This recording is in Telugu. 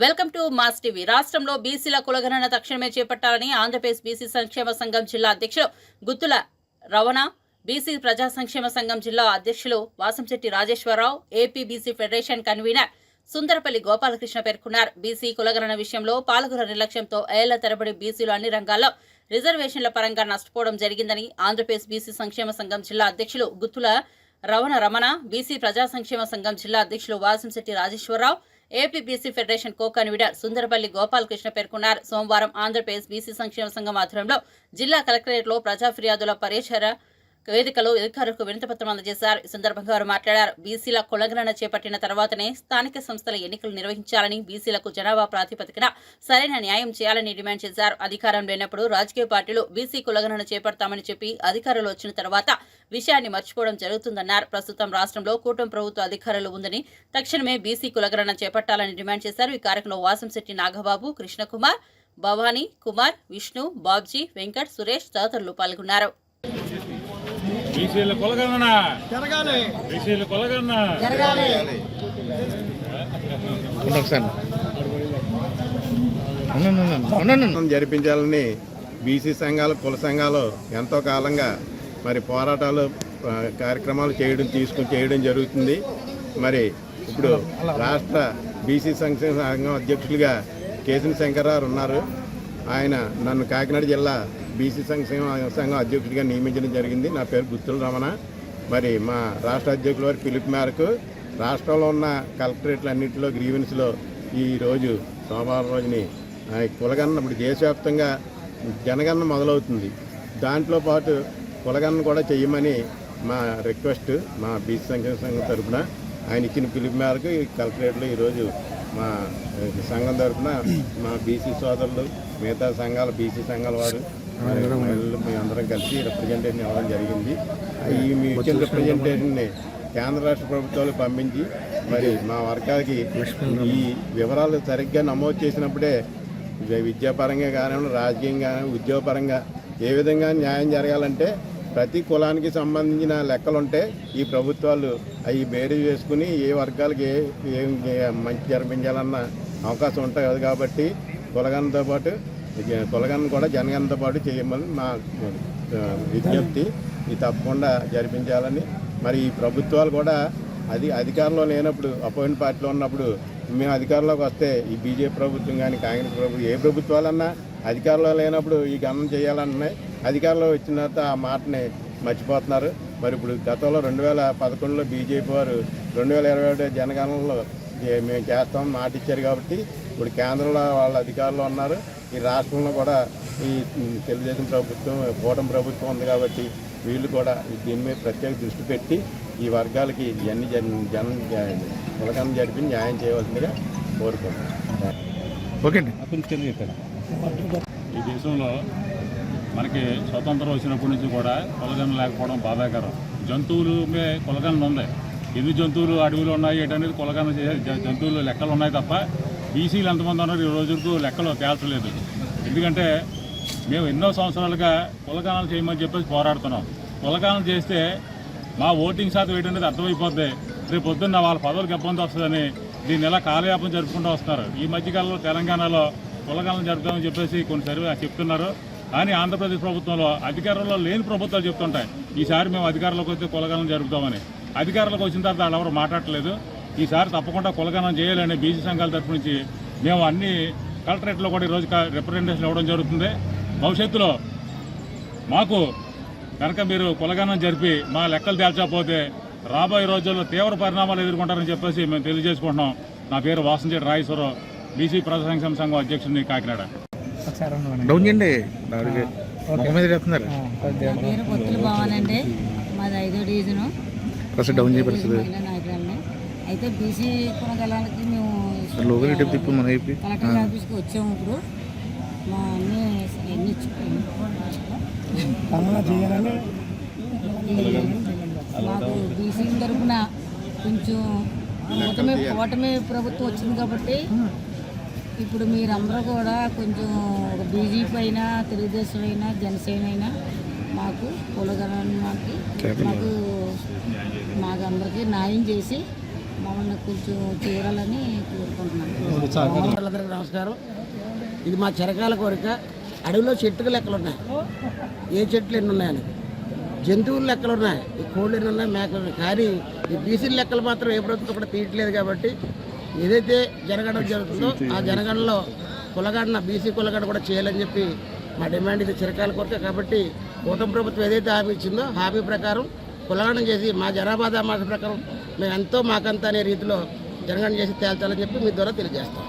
Welcome to mass TV. రాష్ట్రంలో బీసీల కులగణన తక్షణమే చేపట్టాలని ఆంధ్రప్రదేశ్ బీసీ సంక్షేమ సంఘం జిల్లా అధ్యక్షులు గుత్తుల రవణ బీసీ ప్రజా సంక్షేమ సంఘం జిల్లా అధ్యక్షులు Vasamsetti Rajeswararao AP BC federation convener Sundarapalli Gopalakrishna పేర్కొన్నారు. బీసీ కులగణన విషయంలో పాలకుల నిర్లక్ష్యంతో ఏళ్ళ తరబడి బీసీలు అన్ని రంగాల్లో రిజర్వేషన్ల పరంగా నష్టపోవడం జరిగిందని ఆంధ్రప్రదేశ్ బీసీ సంక్షేమ సంఘం జిల్లా అధ్యక్షులు గుత్తుల రవణ రమణ బీసీ ప్రజా సంక్షేమ సంఘం జిల్లా అధ్యక్షులు Vasamsetti Rajeswararao AP BC federation co convener Sundarapalli Gopalakrishna పేర్కొన్నారు. సోమవారం ఆంధ్రప్రదేశ్ బీసీ సంక్షేమ సంఘం ఆధ్వర్యంలో జిల్లా కలెక్టరేట్లో ప్రజా ఫిర్యాదుల పరిచర వేదికలో అధికారులకు వినతిపత్రం అందజేశారు. ఈ సందర్భంగా వారు మాట్లాడారు. బీసీల కులగణన చేపట్టిన తర్వాతనే స్థానిక సంస్థల ఎన్నికలు నిర్వహించాలని బీసీలకు జనాభా ప్రాతిపదికన సరైన న్యాయం చేయాలని డిమాండ్ చేశారు. అధికారం లేనప్పుడు రాజకీయ పార్టీలు బీసీ కులగణన చేపడతామని చెప్పి అధికారులు వచ్చిన తర్వాత విషయాన్ని మర్చిపోవడం జరుగుతుందన్నారు. ప్రస్తుతం రాష్ట్రంలో కూటమి ప్రభుత్వ అధికారులు ఉందని తక్షణమే బీసీ కులగణన చేపట్టాలని డిమాండ్ చేశారు. ఈ కార్యక్రమంలో వాసంశెట్టి నాగబాబు కృష్ణకుమార్ భవానీ కుమార్ విష్ణు బాబ్జీ వెంకట్ సురేష్ తదితరులు పాల్గొన్నారు. బీసీల కొలగన్న జరగాలి. బీసీల కొలగన్న జరగాలి. జరిపించాలని బీసీ సంఘాలు కుల సంఘాలు ఎంతో కాలంగా మరి పోరాటాలు కార్యక్రమాలు చేయడం తీసుకుని చేయడం జరుగుతుంది. మరి ఇప్పుడు రాష్ట్ర బీసీ సంక్షేమ సంఘం అధ్యక్షులుగా కేసిన శంకర్రావు ఉన్నారు. ఆయన నన్ను కాకినాడ జిల్లా బీసీ సంక్షేమ సంఘం అధ్యక్షుడిగా నియమించడం జరిగింది. నా పేరు గుత్తుల రమణ. మరి మా రాష్ట్ర అధ్యక్షుల వారి పిలుపు మేరకు రాష్ట్రంలో ఉన్న కలెక్టరేట్లన్నింటిలో గ్రీవెన్స్లో ఈరోజు సోమవారం రోజుని కులగన్న ఇప్పుడు దేశవ్యాప్తంగా జనగణన మొదలవుతుంది. దాంట్లో పాటు కులగన్న కూడా చేయమని మా రిక్వెస్ట్ మా బీసీ సంక్షేమ సంఘం తరఫున ఆయన ఇచ్చిన పిలుపు మేరకు ఈ కలెక్టరేట్లో ఈరోజు మా సంఘం తరఫున మా బీసీ సోదరులు మిగతా సంఘాల బీసీ సంఘాల వారు మహిళలు అందరం కలిసి రిప్రజెంటేషన్ ఇవ్వడం జరిగింది. ఈ మీ ఇచ్చిన రిప్రజెంటేషన్ని కేంద్ర రాష్ట్ర ప్రభుత్వాలు పంపించి మరి మా వర్గాలకి ఈ వివరాలు సరిగ్గా నమోదు చేసినప్పుడే విద్యాపరంగా కానివ్వండి రాజకీయంగా కానివ్వండి, ఉద్యోగపరంగా ఏ విధంగా న్యాయం జరగాలంటే ప్రతి కులానికి సంబంధించిన లెక్కలుంటే ఈ ప్రభుత్వాలు అవి బేరీ వేసుకుని ఏ వర్గాలకి ఏ ఏం మంచి జరిపించాలన్న అవకాశం ఉంటుంది కాబట్టి కులగన్నతో పాటు ఇక కులగన్న కూడా జనగణతో పాటు చేయమని మా విజ్ఞప్తి. ఇది తప్పకుండా జరిపించాలని. మరి ఈ ప్రభుత్వాలు కూడా అది అధికారంలో లేనప్పుడు అపోయింట్ పార్టీలో ఉన్నప్పుడు మేము అధికారంలోకి వస్తే ఈ బీజేపీ ప్రభుత్వం కానీ కాంగ్రెస్ ప్రభుత్వం ఏ ప్రభుత్వాలన్నా అధికారంలో లేనప్పుడు ఈ గణన చేయాలన్నాయి. అధికారంలో వచ్చిన తర్వాత ఆ మాటని మర్చిపోతున్నారు. మరి ఇప్పుడు గతంలో రెండు వేల పదకొండులో బీజేపీ వారు రెండు వేల ఇరవై ఒకటి జనగణనలో మేము చేస్తాం మాట ఇచ్చారు కాబట్టి ఇప్పుడు కేంద్రంలో వాళ్ళ అధికారంలో ఉన్నారు. ఈ రాష్ట్రంలో కూడా ఈ తెలుగుదేశం ప్రభుత్వం కూటమి ప్రభుత్వం ఉంది కాబట్టి వీళ్ళు కూడా దీని మీద ప్రత్యేక దృష్టి పెట్టి ఈ వర్గాలకి ఇవన్నీ జన జన కులకం జరిపి న్యాయం చేయవలసిందిగా కోరుకుంటున్నాం. ఓకే అండి. ఈ దేశంలో మనకి స్వతంత్రం వచ్చినప్పటి నుంచి కూడా కొలగన్న లేకపోవడం బాధాకరం. జంతువులు మే ఉన్నాయి ఎన్ని జంతువులు అడవులు ఉన్నాయి ఏంటనేది కొలగన్న జంతువులు లెక్కలు ఉన్నాయి తప్ప బీసీలు ఎంతమంది ఉన్నారు ఈ రోజుకు లెక్కలు తేల్చలేదు. ఎందుకంటే మేము ఎన్నో సంవత్సరాలుగా కులగానాలు చేయమని చెప్పేసి పోరాడుతున్నాం. కులగానం చేస్తే మా ఓటింగ్ శాతం ఏంటనేది అర్థమైపోద్ది. రేపు పొద్దున్న వాళ్ళ పదవులకు ఇబ్బంది వస్తుందని దీన్ని ఎలా కాలయాపం జరుపుకుంటూ వస్తున్నారు. ఈ మధ్యకాలంలో తెలంగాణలో కులగానం జరుపుతామని చెప్పేసి కొన్ని సర్వే చెప్తున్నారు. కానీ ఆంధ్రప్రదేశ్ ప్రభుత్వంలో అధికారంలో లేని ప్రభుత్వాలు చెప్తుంటాయి. ఈసారి మేము అధికారంలోకి వస్తే కులగణం జరుపుతామని. అధికారంలోకి వచ్చిన తర్వాత వాళ్ళు ఎవరు మాట్లాడలేదు ఈసారి తప్పకుండా కులగానం చేయాలని బీసీ సంఘాల తరపు నుంచి మేము అన్ని కలెక్టరేట్లో కూడా ఈరోజు రిప్రజెంటేషన్ ఇవ్వడం జరుగుతుంది. భవిష్యత్తులో మాకు కనుక మీరు కులగానం జరిపి మా లెక్కలు తేల్చకపోతే రాబోయే రోజుల్లో తీవ్ర పరిణామాలు ఎదుర్కొంటారని చెప్పేసి మేము తెలియజేసుకుంటున్నాం. నా పేరు వాసంచేటి రాయేశ్వరరావు బీసీ ప్రజా సంక్షేమ సంఘం అధ్యక్షుడిని కాకినాడ. డౌన్ చేయండి. మీద చెప్తున్నారు నా పేరు పొత్తులు భవనండి మాది ఐదో డివిజను. ఫస్ట్ డౌన్ చేయ పరిస్థితి. అయితే బీసీ కొనగలానికి మేము లోకల్ ఇటు తిప్పు మన వైపు కలెక్టర్ ఆఫీస్కి వచ్చాము ఇప్పుడు. మా అన్ని ఎన్ని మాకు బీసీ తరఫున కొంచెం కూటమి కూటమి ప్రభుత్వం వచ్చింది కాబట్టి ఇప్పుడు మీరందరూ కూడా కొంచెం ఒక బీజేపీ అయినా తెలుగుదేశం అయినా జనసేన అయినా మాకు కులగణానికి మాకు మాకు అందరికీ న్యాయం చేసి మమ్మల్ని కొంచెం చేయాలని కోరుకుంటున్నాను అందరికీ నమస్కారం. ఇది మా చిరకాల కోరిక. అడవిలో చెట్టుకు లెక్కలు ఉన్నాయి. ఏ చెట్లు ఎన్ని ఉన్నాయని జంతువుల లెక్కలు ఉన్నాయి. ఈ కోళ్ళు ఎన్ని ఉన్నాయి? మేకలు ఉన్నాయి కానీ ఈ బీసీ లెక్కలు మాత్రం ఏ ప్రభుత్వం కూడా తీయట్లేదు కాబట్టి ఏదైతే జనగణన జరుగుతుందో ఆ జనగణనలో కులగడన బీసీ కులగడ కూడా చేయాలని చెప్పి మా డిమాండ్ ఇది చిరకాల కోరిక. కాబట్టి కూటమి ప్రభుత్వం ఏదైతే హామీ ఇచ్చిందో హామీ ప్రకారం కులగణన చేసి మా జనాభా దామాష ప్రకారం మేము ఎంతో మాకంత అనే రీతిలో జనగణన చేసి తేల్చాలని చెప్పి మీ ద్వారా తెలియజేస్తాం.